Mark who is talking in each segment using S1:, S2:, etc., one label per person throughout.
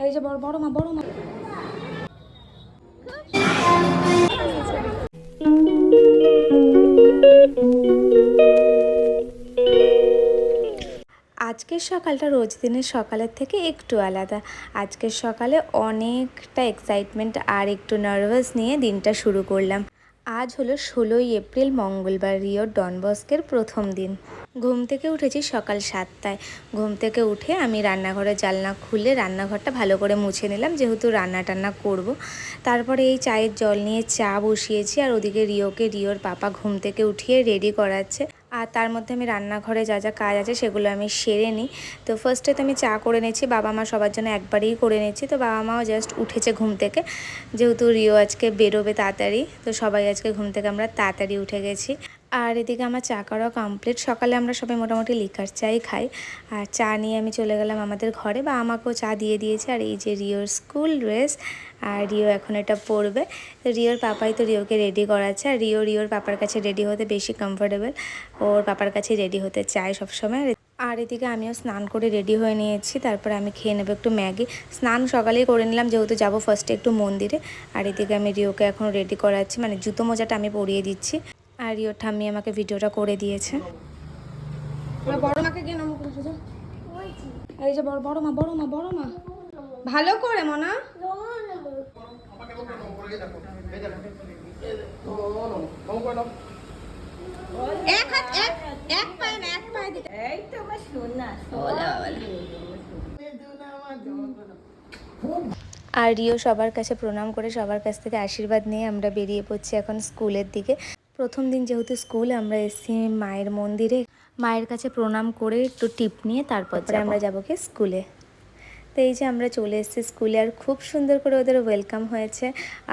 S1: এই যে বড় বড় মা বড় মা। আজকের সকালটা রোজ দিনের সকালের থেকে একটু আলাদা। আজকের সকালে অনেকটা এক্সাইটমেন্ট আর একটু নার্ভাস নিয়ে দিনটা শুরু করলাম। আজ হলো ষোলোই এপ্রিল, মঙ্গলবার রিওর ডনবস্কের প্রথম দিন। ঘুম থেকে উঠেছি সকাল সাতটায়। ঘুম থেকে উঠে আমি রান্নাঘরের জালনা খুলে রান্নাঘরটা ভালো করে মুছে নিলাম, যেহেতু রান্না টান্না করব। তারপরে এই চায়ের জল নিয়ে চা বসিয়েছি আর ওদিকে রিওকে, রিওর পাপা ঘুম থেকে উঠিয়ে রেডি করাচ্ছে। আর তার মধ্যে আমি রান্নাঘরে যা যা কাজ আছে সেগুলো আমি সেরে নিই। তো ফার্স্টে তো আমি চা করে নিয়েছি, বাবা মা সবার জন্য একবারেই করে নিয়েছি। তো বাবা মাও জাস্ট উঠেছে ঘুম থেকে, যেহেতু রিও আজকে বেরোবে তাড়াতাড়ি, তো সবাই আজকে ঘুম থেকে আমরা তাড়াতাড়ি উঠে গেছি। আর এদিকে আমার চা করা কমপ্লিট সকালে আমরা সবাই মোটামুটি লিকার চাই খাই। আর চা নিয়ে আমি চলে গেলাম আমাদের ঘরে। বা আমাকেও চা দিয়ে দিয়েছে। আর এই যে রিওর স্কুল ড্রেস আর রিও এখন এটা পরবে। রিওর পাপাই তো রিওকে রেডি করাচ্ছে। আর রিও, রিওর পাপার কাছে রেডি হতে বেশি কমফোর্টেবল ওর পাপার কাছে রেডি হতে চায় সবসময়। আর এদিকে আমিও স্নান করে রেডি হয়ে নিয়েছি। তারপরে আমি খেয়ে নেব একটু ম্যাগি। স্নান সকালেই করে নিলাম। যেহেতু যাব ফার্স্টে একটু মন্দিরে। আর এদিকে আমি রিওকে এখন রেডি করাচ্ছি। মানে জুতো মোজাটা আমি পরিয়ে দিচ্ছি। আর রিওর ঠাম্মি আমাকে ভিডিওটা করে দিয়েছে। বড় মাকে গিয়ে নম এই যে বড় বড় মা বড় মা বড় মা। ভালো করে মনা। এক হাত এক এক পায়ে না এক পায়ে দিতে।
S2: এই তো আমার সোনা
S1: ওলা ওলা। আর রিও সবার কাছে প্রণাম করে সবার কাছ থেকে আশীর্বাদ নিয়ে আমরা বেরিয়ে পড়ছি এখন স্কুলের দিকে। প্রথম দিন যেহেতু স্কুল আমরা এসেছি মায়ের মন্দিরে মায়ের কাছে প্রণাম করে একটু টিপ নিয়ে তারপর আমরা যাব। কি স্কুলে। তো এই যে আমরা চলে এসেছি স্কুলে আর খুব সুন্দর করে ওদের ওয়েলকাম হয়েছে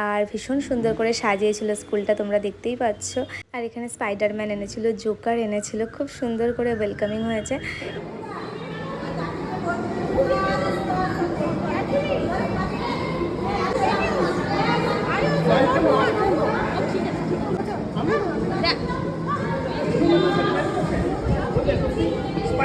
S1: আর ভীষণ সুন্দর করে সাজিয়েছিল স্কুলটা তোমরা দেখতেই পাচ্ছ। আর এখানে স্পাইডারম্যান এনেছিল জোকার এনেছিল খুব সুন্দর করে ওয়েলকামিং হয়েছে।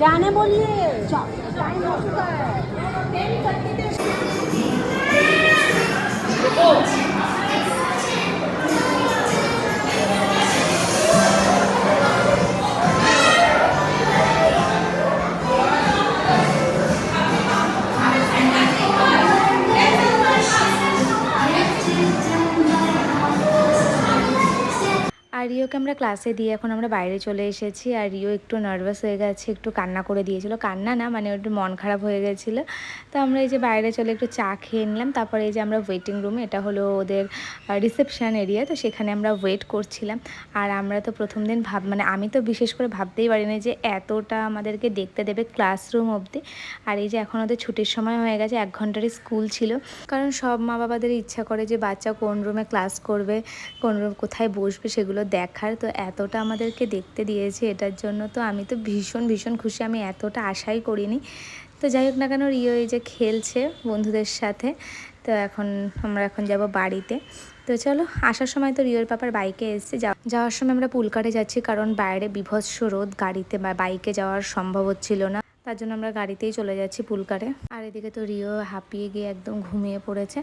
S2: जाने बोलिए टाइम हो चुका है
S1: আর রিওকে আমরা ক্লাসে দিয়ে এখন আমরা বাইরে চলে এসেছি। আর রিও একটু নার্ভাস হয়ে গেছে, একটু কান্না করে দিয়েছিল। কান্না না মানে একটু মন খারাপ হয়ে গেছিল। তো আমরা এই যে বাইরে চলে একটু চা খেয়ে নিলাম। তারপরে এই যে আমরা ওয়েটিং রুমে এটা হলো ওদের রিসেপশান এরিয়া তো সেখানে আমরা ওয়েট করছিলাম। আর আমরা তো প্রথম দিন ভাব মানে আমি তো বিশেষ করে ভাবতেই পারিনি যে এতটা আমাদেরকে দেখতে দেবে ক্লাসরুম অবধি। আর এই যে এখন ওদের ছুটির সময় হয়ে গেছে, এক ঘন্টারই স্কুল ছিল। কারণ সব মা বাবাদের ইচ্ছা করে যে বাচ্চা কোন রুমে ক্লাস করবে, কোন রুম কোথায় বসবে সেগুলো দেখার তো এতটা আমাদেরকে দেখতে দিয়েছে এটার জন্য তো আমি তো ভীষণ ভীষণ খুশি। আমি এতটা আশাই করিনি। তো যাই হোক না কেন, রিও এই যে খেলছে বন্ধুদের সাথে, তো এখন আমরা এখন যাব বাড়িতে। তো চলো, আসার সময় তো রিওর পাপার বাইকে এসেছে। যাওয়ার সময় আমরা পুলকারে যাচ্ছি কারণ বাইরে বিভৎস রোদ গাড়িতে বা বাইকে যাওয়ার সম্ভব হচ্ছিল না। তার জন্য আমরা গাড়িতেই চলে যাচ্ছি পুলকারে। আর এদিকে তো রিও হাঁপিয়ে গিয়ে একদম ঘুমিয়ে পড়েছে।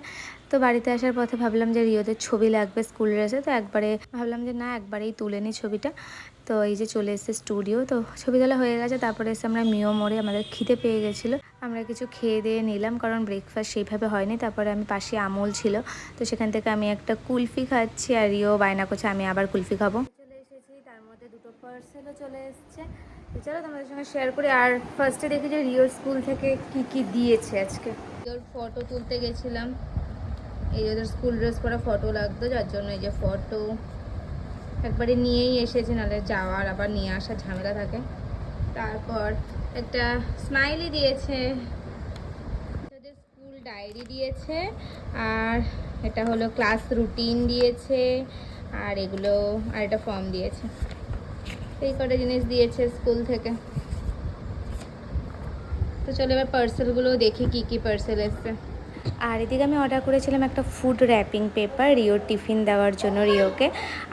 S1: তো বাড়িতে আসার পথে ভাবলাম যে রিওদের ছবি লাগবে স্কুল ড্রেসে তো একবারে ভাবলাম যে না, একবারেই তুলে নিই ছবিটা। তো এই যে চলে এসেছে স্টুডিও, তো ছবি তোলা হয়ে গেছে, তারপরে এসে আমরা মিও মোড়ে আমাদের খিদে পেয়ে গেছিল। আমরা কিছু খেয়ে দিয়ে নিলাম, কারণ ব্রেকফাস্ট সেইভাবে হয়নি, তারপরে আমি পাশে আমল ছিল। তো সেখান থেকে আমি একটা কুলফি খাচ্ছি, আর রিও বায়না করছে, আমি আবার কুলফি খাব। মধ্যে দুটো পার্সেলও চলে এসেছে। তো চলো তোমাদের সঙ্গে শেয়ার করি, আর ফার্স্টে দেখি যে রিওর স্কুল থেকে কি কি দিয়েছে আজকে। রিওর ফটো তুলতে গেছিলাম। এই ওদের স্কুল ড্রেস পরা ফটো লাগতো, যার জন্য এই যে ফটো
S3: একবারে নিয়েই এসেছে, নাহলে যাওয়ার আবার নিয়ে আসার ঝামেলা থাকে। তারপর একটা স্মাইলি দিয়েছে। স্কুল ডায়েরি দিয়েছে, আর এটা হলো ক্লাস রুটিন দিয়েছে, আর এগুলো, আর একটা ফর্ম দিয়েছে। এই কটা জিনিস দিয়েছে স্কুল থেকে। তো চলো এবার পার্সেলগুলো দেখি কি কি পার্সেল এসছে। আর এদিকে আমি অর্ডার করেছিলাম একটা ফুড র্যাপিং পেপার রিওর টিফিন দেওয়ার জন্য রিওকে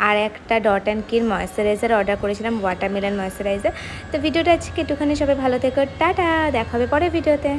S3: আর একটা dot and key moisturiser order করেছিলাম ওয়াটারমেলন ময়শ্চারাইজার তো ভিডিওটা আজকে একটুখানি সবাই ভালো থেকো, টাটা, দেখা হবে পরের ভিডিওতে।